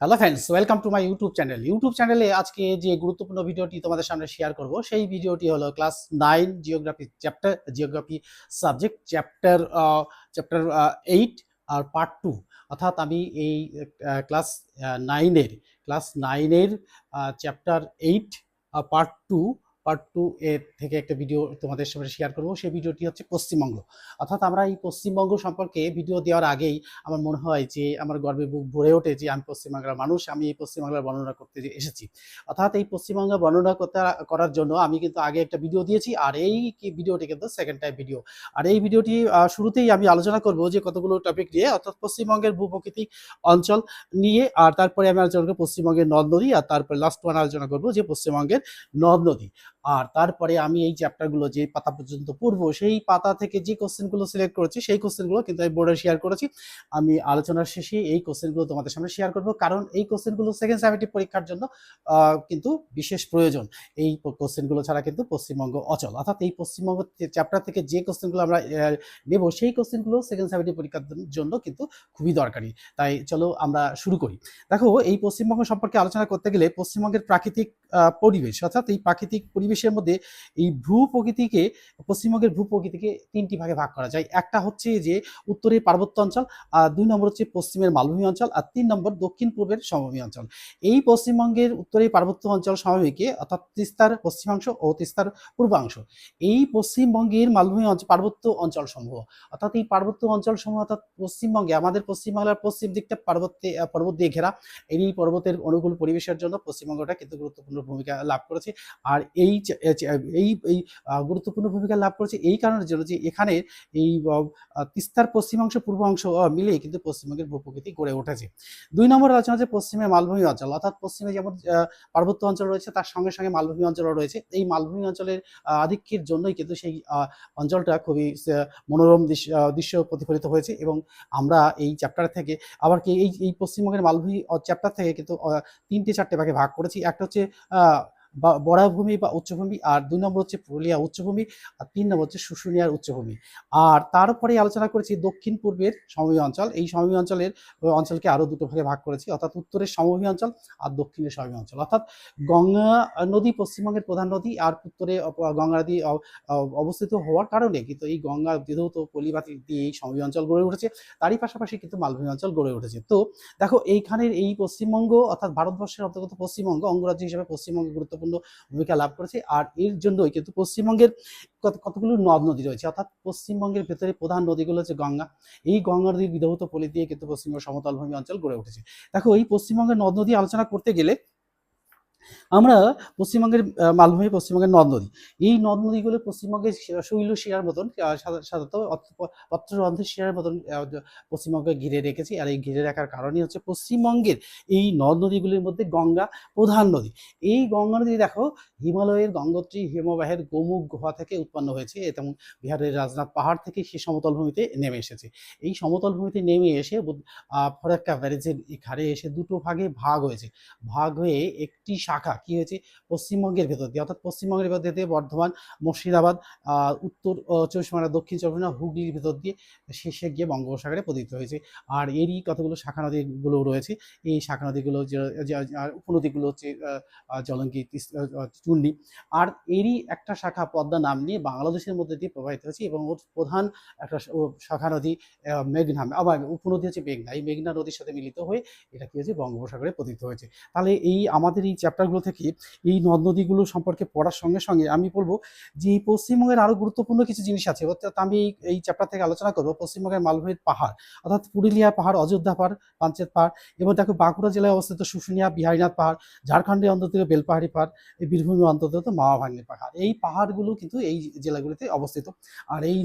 Hello friends welcome to my YouTube channel YouTube চ্যানেলে আজকে যে গুরুত্বপূর্ণ ভিডিওটি তোমাদের সামনে শেয়ার করব, সেই ভিডিওটি হলো class nine geography chapter geography subject chapter chapter eight আর পার্ট টু অর্থাৎ আমি এই ক্লাস নাইনের ক্লাস নাইনের chapter eight part two part two এর থেকে একটা ভিডিও তোমাদের সামনে শেয়ার করব। সেই ভিডিওটি হচ্ছে পশ্চিমবঙ্গ। অর্থাৎ আমরা এই পশ্চিমবঙ্গ সম্পর্কে ভিডিও দেওয়ার আগেই আমার মনে হয় যে, আমার গর্বে বুক ভরে ওঠে যে, আমি পশ্চিমবাংলার মানুষ, আমি এই পশ্চিমবাংলার বর্ণনা করতে এসেছি। অর্থাৎ এই পশ্চিমবঙ্গ বর্ণনা করতে, করার জন্য আমি কিন্তু আগে একটা ভিডিও দিয়েছি, আর এই ভিডিওটি কিন্তু সেকেন্ড টাইম ভিডিও আর এই ভিডিওটি শুরুতেই আমি আলোচনা করব যে, কতগুলো টপিক নিয়ে, অর্থাৎ পশ্চিমবঙ্গের ভূপ্রকৃতিক অঞ্চল নিয়ে, আর তারপরে আমি আলোচনা করব পশ্চিমবঙ্গের নদ নদী, আর তারপরে লাস্ট ওয়ান আলোচনা করব যে, পশ্চিমবঙ্গের নদ নদী। আর তারপরে আমি এই চ্যাপ্টারগুলো যে পাতা পর্যন্ত পড়ব, সেই পাতা থেকে যে কোশ্চেনগুলো সিলেক্ট করেছি, সেই কোশ্চেনগুলো কিন্তু আমি বোর্ডে শেয়ার করেছি। আমি আলোচনার শেষে এই কোশ্চেনগুলো তোমাদের সামনে শেয়ার করব, কারণ এই কোশ্চেনগুলো সেকেন্ড সামিটিভ পরীক্ষার জন্য কিন্তু বিশেষ প্রয়োজন। এই কোশ্চেনগুলো ছাড়া কিন্তু পশ্চিমবঙ্গ অচল। অর্থাৎ এই পশ্চিমবঙ্গ চ্যাপ্টার থেকে যে কোশ্চেনগুলো আমরা নেব, সেই কোশ্চেনগুলো সেকেন্ড সামিটিভ পরীক্ষার জন্য কিন্তু খুবই দরকারি। তাই চলো আমরা শুরু করি। দেখো, এই পশ্চিমবঙ্গ সম্পর্কে আলোচনা করতে গেলে পশ্চিমবঙ্গের প্রাকৃতিক পরিবেশ, অর্থাৎ এই প্রাকৃতিক পরিবেশের মধ্যে এই ভূ প্রকৃতিকে, পশ্চিমবঙ্গের ভূ প্রকৃতিকে তিনটি ভাগে ভাগ করা যায়। একটা হচ্ছে যে উত্তরের পার্বত্য অঞ্চল, আর দুই নম্বর হচ্ছে পশ্চিমের মালভূমি অঞ্চল, আর তিন নম্বর দক্ষিণ পূর্বের সমভূমি অঞ্চল। এই পশ্চিমবঙ্গের উত্তরের পার্বত্য অঞ্চল সমভূমিকে, অর্থাৎ তিস্তার পশ্চিমাংশ ও তিস্তার পূর্বাংশ, এই পশ্চিমবঙ্গের মালভূমি অঞ্চল পার্বত্য অঞ্চল সমূহ অর্থাৎ এই পার্বত্য অঞ্চল সমূহ অর্থাৎ পশ্চিমবঙ্গে, আমাদের পশ্চিমবাংলার পশ্চিম দিকটা পার্বত্যে, পর্বত দিয়ে ঘেরা। এই পর্বতের অনুকূল পরিবেশের জন্য পশ্চিমবঙ্গটা কিন্তু গুরুত্বপূর্ণ ভূমিকা লাভ করেছে। আর এই এই এই গুরুত্বপূর্ণ ভূমিকা লাভ করেছে এই কারণের জন্য যে এখানে এই তিস্তার পশ্চিমাংশ পূর্ব অংশ মিলে কিন্তু পশ্চিমবঙ্গের ভূপ্রকৃতি গড়ে উঠেছে। দুই নম্বর আলোচনা হচ্ছে পশ্চিমে মালভূমি অঞ্চল। অর্থাৎ পশ্চিমে যেমন পার্বত্য অঞ্চল রয়েছে, তার সঙ্গে সঙ্গে মালভূমি অঞ্চলও রয়েছে। এই মালভূমি অঞ্চলের আধিক্যের জন্যই কিন্তু সেই অঞ্চলটা খুবই মনোরম দৃশ্য প্রতিফলিত হয়েছে এবং আমরা এই চ্যাপ্টার থেকে আবার কি এই এই পশ্চিমবঙ্গের মালভূমি চ্যাপ্টার থেকে কিন্তু তিনটে, চারটে ভাগে ভাগ করেছি। একটা হচ্ছে uh, বা বরাভূমি বা উচ্চভূমি, আর দুই নম্বর হচ্ছে পুরুলিয়া উচ্চভূমি, আর তিন নম্বর হচ্ছে শুশুনিয়ার উচ্চভূমি। আর তারপরে আলোচনা করেছি দক্ষিণ পূর্বের সমভূমি অঞ্চল। এই সমভূমি অঞ্চলের অঞ্চলকে আরও দুটো ভাগে ভাগ করেছি, অর্থাৎ উত্তরের সমভূমি অঞ্চল আর দক্ষিণের সমভূমি অঞ্চল। অর্থাৎ গঙ্গা নদী পশ্চিমবঙ্গের প্রধান নদী আর উত্তরে গঙ্গা নদী অবস্থিত হওয়ার কারণে কিন্তু এই গঙ্গা বিধৌত পলিবাতি দিয়ে এই সমভূমি অঞ্চল গড়ে উঠেছে, তারই পাশাপাশি কিন্তু মালভূমি অঞ্চল গড়ে উঠেছে। তো দেখো, এইখানের এই পশ্চিমবঙ্গ অর্থাৎ ভারতবর্ষের অন্তর্গত পশ্চিমবঙ্গ অঙ্গরাজ্য হিসেবে পশ্চিমবঙ্গ গুরুত্বপূর্ণ ভূমিকা লাভ করেছে। আর এর জন্যই কিন্তু পশ্চিমবঙ্গের কত, কতগুলো নদ নদী রয়েছে। অর্থাৎ পশ্চিমবঙ্গের ভেতরে প্রধান নদীগুলো হচ্ছে গঙ্গা। এই গঙ্গা নদীর বিধৌত পলি দিয়ে কিন্তু পশ্চিমবঙ্গের সমতল ভূমি অঞ্চল গড়ে উঠেছে। দেখো, এই পশ্চিমবঙ্গের নদ নদী আলোচনা করতে গেলে আমরা পশ্চিমবঙ্গের মালভূমি পশ্চিমবঙ্গের নদ নদী। এই নদ নদীগুলো পশ্চিমবঙ্গের শৈল শিরার মতন সাধারণত পত্ররন্ধ্রের শিরার মতন আহ, পশ্চিমবঙ্গে ঘিরে রেখেছি। আর এই ঘিরে রাখার কারণই হচ্ছে পশ্চিমবঙ্গের এই নদ নদীগুলির মধ্যে গঙ্গা প্রধান নদী। এই গঙ্গা নদী দেখো হিমালয়ের গঙ্গোত্রী হিমবাহের গোমুখ গুহা থেকে উৎপন্ন হয়েছে। এবং বিহারের রাজনাথ পাহাড় থেকে সে সমতল ভূমিতে নেমে এসেছে। এই সমতল ভূমিতে নেমে এসে ফরাক্কা ব্যারেজের এখানে এসে দুটো ভাগে ভাগ হয়েছে। ভাগ হয়ে একটি শাখা, কি হয়েছে? পশ্চিমবঙ্গের ভেতর দিয়ে, অর্থাৎ পশ্চিমবঙ্গের ভেতর দিয়ে বর্ধমান, মুর্শিদাবাদ উত্তর চব্বিশ পরগনা, দক্ষিণ চব্বিশ হুগলির ভেতর দিয়ে শেষে গিয়ে বঙ্গোপসাগরে পতিত হয়েছে। আর এরই কতগুলো শাখা নদীগুলো রয়েছে, এই শাখা নদীগুলো উপনদীগুলো হচ্ছে জলঙ্গি চূর্ণি আর এরই একটা শাখা পদ্মা নাম নিয়ে বাংলাদেশের মধ্যে দিয়ে প্রবাহিত হয়েছে এবং ওর প্রধান একটা শাখা নদী মেঘনা আবার উপনদী হচ্ছে মেঘনা। এই মেঘনা নদীর সাথে মিলিত হয়ে এটা কি হয়েছে? বঙ্গোপসাগরে পতিত হয়েছে। তাহলে এই আমাদের এই চ্যাপ্টারগুলো থেকে এই নদ নদীগুলো সম্পর্কে পড়ার সঙ্গে সঙ্গে আমি বলব যে এই পশ্চিমবঙ্গের আরও গুরুত্বপূর্ণ কিছু জিনিস আছে। অর্থাৎ আমি এই চ্যাপ্টার থেকে আলোচনা করব পশ্চিমবঙ্গের মালভূমির পাহাড়, অর্থাৎ পুরুলিয়া পাহাড়, অযোধ্যা পাহাড়, পাঞ্চেত পাহাড়, এবং দেখো বাঁকুড়া জেলায় অবস্থিত শুশুনিয়া, বিহারীনাথ পাহাড় ঝাড়খণ্ডের অন্তর্গত বেলপাহাড়ি পাহাড়, এই বীরভূমের অন্তর্গত মাওয়া পাহাড়। এই পাহাড়গুলো কিন্তু এই জেলাগুলিতে অবস্থিত। আর এই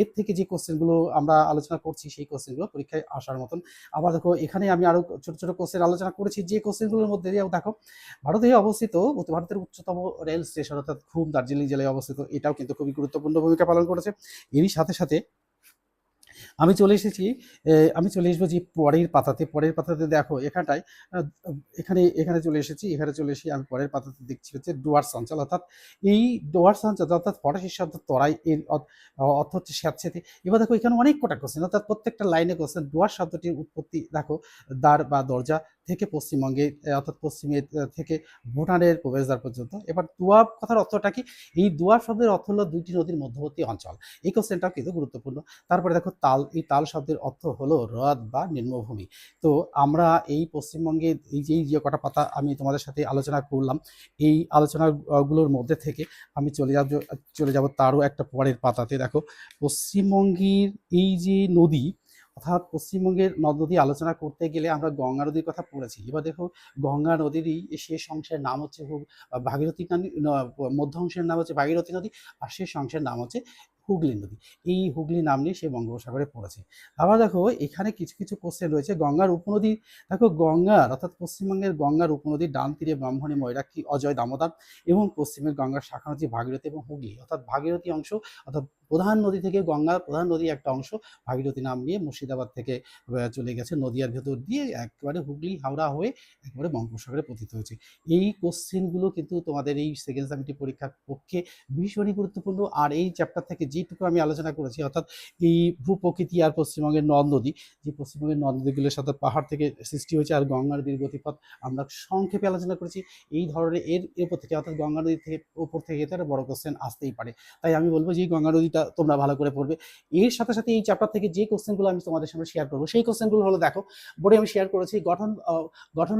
এর থেকে যে কোশ্চেনগুলো আমরা আলোচনা করছি, সেই কোশ্চেনগুলো পরীক্ষায় আসার মতন। আবার দেখো এখানে আমি আরও ছোট ছোট কোশ্চেন আলোচনা করেছি। যে কোশ্চেনগুলোর মধ্যে দেখো, ভারতে অবস্থিত উত্তর ভারতের উচ্চতম রেল স্টেশন, অর্থাৎ ঘুম দার্জিলিং জেলায় অবস্থিত, এটাও কিন্তু খুবই গুরুত্বপূর্ণ ভূমিকা পালন করেছে। এরই সাথে সাথে আমি চলে এসেছি আমি চলে এসবো যে পরের পাতাতে। পরের পাতাতে দেখো, এখানটায় এখানে এখানে চলে এসেছি, এখানে চলে এসে আমি পরের পাতাতে দেখছি হচ্ছে ডুয়ার্স অঞ্চল অর্থাৎ এই ডুয়ার্স অঞ্চল অর্থাৎ ফরাসি শব্দ তরাই এর অর্থ হচ্ছে স্যাঁতসেঁতে এবার দেখো, এখানে অনেক কটা কোশ্চেন অর্থাৎ প্রত্যেকটা লাইনে কোশ্চেন ডুয়ার শব্দটির উৎপত্তি দেখো, দ্বার বা দরজা থেকে পশ্চিমবঙ্গে অর্থাৎ পশ্চিমের আহ, থেকে ভুটানের প্রবেশদ্বার পর্যন্ত। এবার দুয়াব কথার অর্থটা কি? এই দুয়াব শব্দের অর্থ হলো দুইটি নদীর মধ্যবর্তী অঞ্চল। এই কোশ্চেনটাও কিন্তু গুরুত্বপূর্ণ। তারপরে দেখো তাল এই তাল শব্দের অর্থ হলো হ্রদ বা নিম্নভূমি। তো আমরা এই পশ্চিমবঙ্গে এই যে যে কটা পাতা আমি তোমাদের সাথে আলোচনা করলাম এই আলোচনাগুলোর মধ্যে থেকে আমি চলে যাব চলে যাব তারও একটা পরের পাতাতে। দেখো পশ্চিমবঙ্গের এই যে নদী অর্থাৎ পশ্চিমবঙ্গের নদ নদী আলোচনা করতে গেলে আমরা গঙ্গা নদীর কথা পড়েছি। এবার দেখো, গঙ্গা নদীরই শেষ অংশের নাম হচ্ছে ভাগীরথী নদী মধ্য অংশের নাম হচ্ছে ভাগীরথী নদী, আর শেষ অংশের নাম হচ্ছে হুগলি নদী। এই হুগলি নাম নিয়ে সে বঙ্গোপসাগরে পড়েছে। আবার দেখো, এখানে কিছু কিছু কোশ্চেন রয়েছে। গঙ্গার উপনদী দেখো গঙ্গার, অর্থাৎ পশ্চিমবঙ্গের গঙ্গার উপনদীর ডান তীরে ব্রাহ্মণী, ময়রাক্ষী, অজয়, দামোদর এবং পশ্চিমের গঙ্গার শাখা নদী ভাগীরথী এবং হুগলি। অর্থাৎ ভাগীরথী অংশ, অর্থাৎ প্রধান নদী থেকে গঙ্গার প্রধান নদী একটা অংশ, ভাগীরথী নাম নিয়ে মুর্শিদাবাদ থেকে চলে গেছে নদিয়ার ভেতর দিয়ে একেবারে হুগলি, হাওড়া হয়ে একেবারে বঙ্গোপসাগরে পতিত হয়েছে। এই কোশ্চেনগুলো কিন্তু তোমাদের এই সেকেন্ড সামিটি পরীক্ষার পক্ষে ভীষণই গুরুত্বপূর্ণ। আর এই চ্যাপ্টার থেকে যেটুকু আমি আলোচনা করেছি, অর্থাৎ এই ভূপ্রকৃতি আর পশ্চিমবঙ্গের নদ নদী, যে পশ্চিমবঙ্গের নদ নদীগুলোর সাথে পাহাড় থেকে সৃষ্টি হয়েছে আর গঙ্গার নদীর গতিপথ আমরা সংক্ষেপে আলোচনা করেছি, এই ধরনের এর এরপর থেকে, অর্থাৎ গঙ্গা নদী থেকে ওপর থেকে তার বড় কোশ্চেন আসতেই পারে। তাই আমি বলব যে গঙ্গা নদীটা তোমরা ভালো করে পড়বে। এর সাথে সাথে এই চ্যাপ্টার থেকে যে কোশ্চেনগুলো আমি তোমাদের সামনে শেয়ার করব, সেই কোশ্চেনগুলো হলো দেখো বোর্ডে আমি শেয়ার করেছি গঠন গঠন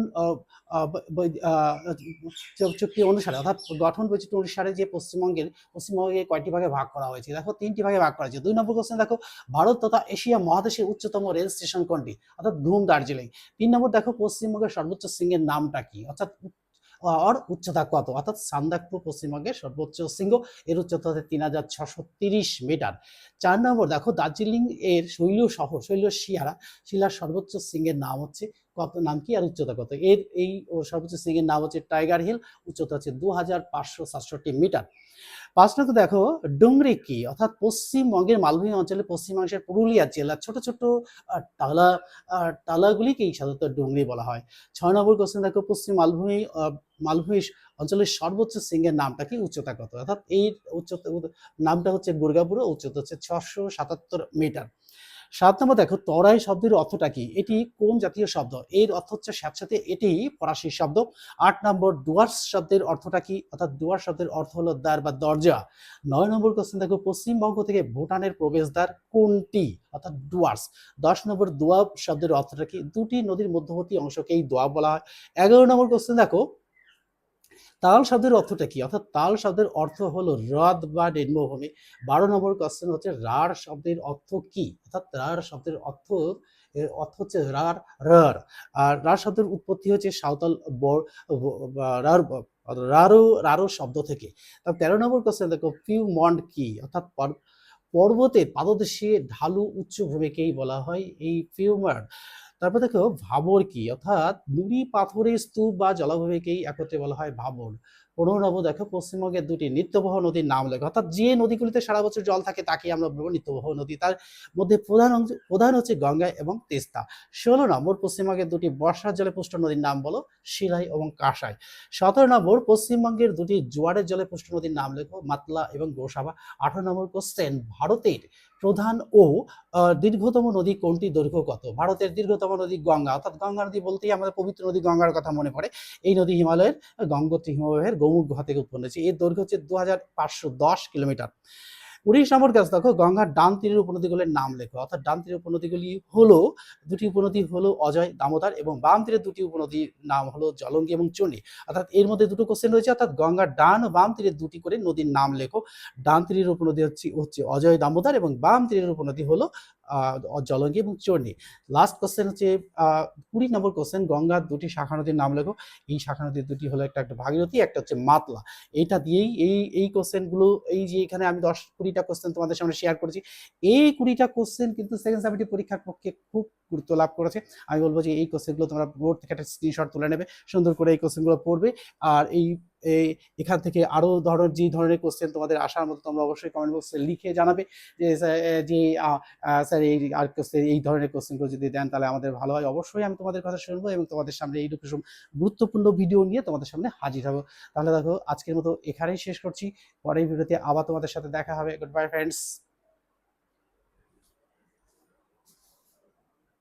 চুক্তি অনুসারে, অর্থাৎ গঠন বৈচিত্র্য অনুসারে যে পশ্চিমবঙ্গের পশ্চিমবঙ্গে কয়টি ভাগে ভাগ করা হয়েছে? দেখো, তিনটি ভাগে ভাগ করা হয়েছে। দুই নম্বর কোশ্চেন দেখো, ভারত তথা এশিয়া মহাদেশের উচ্চতম রেল স্টেশন কোনটি? অর্থাৎ ঘুম দার্জিলিং। তিন নম্বর দেখো, পশ্চিমবঙ্গের সর্বোচ্চ শৃঙ্গের নামটা কি? অর্থাৎ আর উচ্চতা কত? অর্থাৎ সান্দাকপুর পশ্চিমবঙ্গের সর্বোচ্চ শৃঙ্গ। এর উচ্চতা হচ্ছে তিন হাজার ছশো তিরিশ মিটার। চার নম্বর, দেখো দার্জিলিং এর শৈল শহর, শৈল শিয়ারা, শিলার সর্বোচ্চ শৃঙ্গের নাম হচ্ছে কত? নাম কি? আর উচ্চতা কত? এর এই সর্বোচ্চ শৃঙ্গের নাম হচ্ছে টাইগার হিল, উচ্চতা হচ্ছে দু হাজার পাঁচশো সাতষট্টি মিটার। পাঁচ নম্বর দেখো, ডুংরি কি? অর্থাৎ পশ্চিমবঙ্গের মালভূমি অঞ্চলে পশ্চিমাংশের পুরুলিয়া জেলার ছোট ছোট টালা টালাগুলিকেই সাধারণত ডুংরি বলা হয়। ছয় নম্বর কোশ্চেন দেখো, পশ্চিম মালভূমি মালভূমি অঞ্চলের সর্বোচ্চ সিংহের নামটা কি? উচ্চতা কত? অর্থাৎ এই উচ্চতা, নামটা হচ্ছে দুর্গাপুর, উচ্চতা হচ্ছে ছশো সাতাত্তর মিটার। সাত নম্বর দেখো, তরাই শব্দের অর্থটা কি? এটি কোন জাতীয় শব্দ? এর অর্থ হচ্ছে স্যাঁতস্যাঁতে এটি ফরাসি শব্দ। আট নম্বর, ডুয়ার্স শব্দের অর্থটা কি? অর্থাৎ ডুয়ার শব্দের অর্থ হলো দ্বার বা দরজা। নয় নম্বর কোশ্চেন দেখো, পশ্চিমবঙ্গ থেকে ভুটানের প্রবেশদ্বার কোনটি? অর্থাৎ ডুয়ার্স। দশ নম্বর, দোয়াব শব্দের অর্থটা কি? দুটি নদীর মধ্যবর্তী অংশকেই দোয়াব বলা হয়। এগারো নম্বর কোশ্চেন দেখো তাল শব্দের অর্থটা কি? অর্থাৎ তাল শব্দের অর্থ হলো হ্রদ বা নিম্নভূমি বারো নম্বর কোশ্চেন হচ্ছে রার শব্দের অর্থ কি? অর্থাৎ রার শব্দের অর্থ অর্থ হচ্ছে রার রার। আর রার শব্দের উৎপত্তি হচ্ছে সাঁওতাল বর রার রারো রারো শব্দ থেকে। তার তেরো নম্বর কোশ্চেন দেখো ফিউ মন্ড কি? অর্থাৎ পর- পর্বতের পাদদেশে ঢালু উচ্চভূমিকেই বলা হয় এই ফিউমার তারপর দেখো ভাবর কি? অর্থাৎ নুড়ি পাথরের স্তূপ বা জলাভূমিকেই একত্রে বলা হয় ভাবর। পনেরো দেখো, পশ্চিমবঙ্গের দুটি নিত্যবহ নদীর নাম লেখো। অর্থাৎ যে নদীগুলিতে সারা বছর জল থাকে, তাকে আমরা বলব নিত্যবহ নদী। তার মধ্যে প্রধান প্রধান হচ্ছে গঙ্গা এবং তেস্তা। ষোলো নম্বর, পশ্চিমবঙ্গের দুটি বর্ষার জলে পুষ্ট নদীর নাম বলো শিলাই এবং কাঁসাই। সতেরো নম্বর, পশ্চিমবঙ্গের দুটি জোয়ারের জলে পুষ্ট নদীর নাম লেখো মাতলা এবং গোসাবা। আঠারো নম্বর, কোশ্চেন, ভারতের প্রধান ও দীর্ঘতম নদী কোনটি? দৈর্ঘ্য কত? ভারতের দীর্ঘতম নদী গঙ্গা। অর্থাৎ গঙ্গা নদী বলতেই আমাদের পবিত্র নদী গঙ্গার কথা মনে পড়ে। এই নদী হিমালয়ের গঙ্গোত্রী হিমবাহের গৌমুখ গুহা থেকে উৎপন্ন হয়েছে। এর দৈর্ঘ্য হচ্ছে দু হাজার পাঁচশো দশ কিলোমিটার। উনিশ নম্বর কাজ দেখো, গঙ্গার ডান তীরের উপনদীগুলির নাম লেখো। অর্থাৎ ডান তীরের উপনদীগুলি হলো, দুটি উপনদী হলো অজয় দামোদর এবং বাম তীরের দুটি উপনদীর নাম হলো জলঙ্গি এবং চণ্ডী। অর্থাৎ এর মধ্যে দুটো কোশ্চেন রয়েছে, অর্থাৎ গঙ্গার ডান ও বাম তীরের দুটি করে নদীর নাম লেখো। ডান তীরের উপনদী হচ্ছে হচ্ছে অজয় দামোদর এবং বাম তীরের উপনদী হলো জলঙ্গি এবং চর্ণী লাস্ট কোশ্চেন হচ্ছে কুড়ি নম্বর কোশ্চেন গঙ্গার দুটি শাখা নদীর নাম লেখো। এই শাখা নদীর দুটি হলো একটা একটা ভাগীরথী, একটা হচ্ছে মাতলা। এইটা দিয়েই এই এই কোশ্চেনগুলো এই যে এখানে আমি দশ কুড়িটা কোশ্চেন তোমাদের সামনে শেয়ার করেছি, এই কুড়িটা কোশ্চেন কিন্তু সেকেন্ড সামিটি পরীক্ষার পক্ষে খুব গুরুত্ব লাভ করেছে। আমি বলব যে এই কোশ্চেনগুলো তোমরা বোর্ড থেকে একটা স্ক্রিনশট তুলে নেবে, সুন্দর করে এই কোশ্চেনগুলো পড়বে। আর এই এখান থেকে আরও ধরনের যে ধরনের কোশ্চেন তোমাদের আসার মতো তোমরা অবশ্যই কমেন্ট বক্সে লিখে জানাবে যে স্যার এই আর কোশ্চেন, এই ধরনের কোশ্চেনগুলো যদি দেন তাহলে আমাদের ভালো হয়। অবশ্যই আমি তোমাদের কথা শুনব এবং তোমাদের সামনে এইরকম গুরুত্বপূর্ণ ভিডিও নিয়ে তোমাদের সামনে হাজির হব। তাহলে দেখো আজকের মতো এখানেই শেষ করছি। পরের ভিডিওতে আবার তোমাদের সাথে দেখা হবে। Good bye friends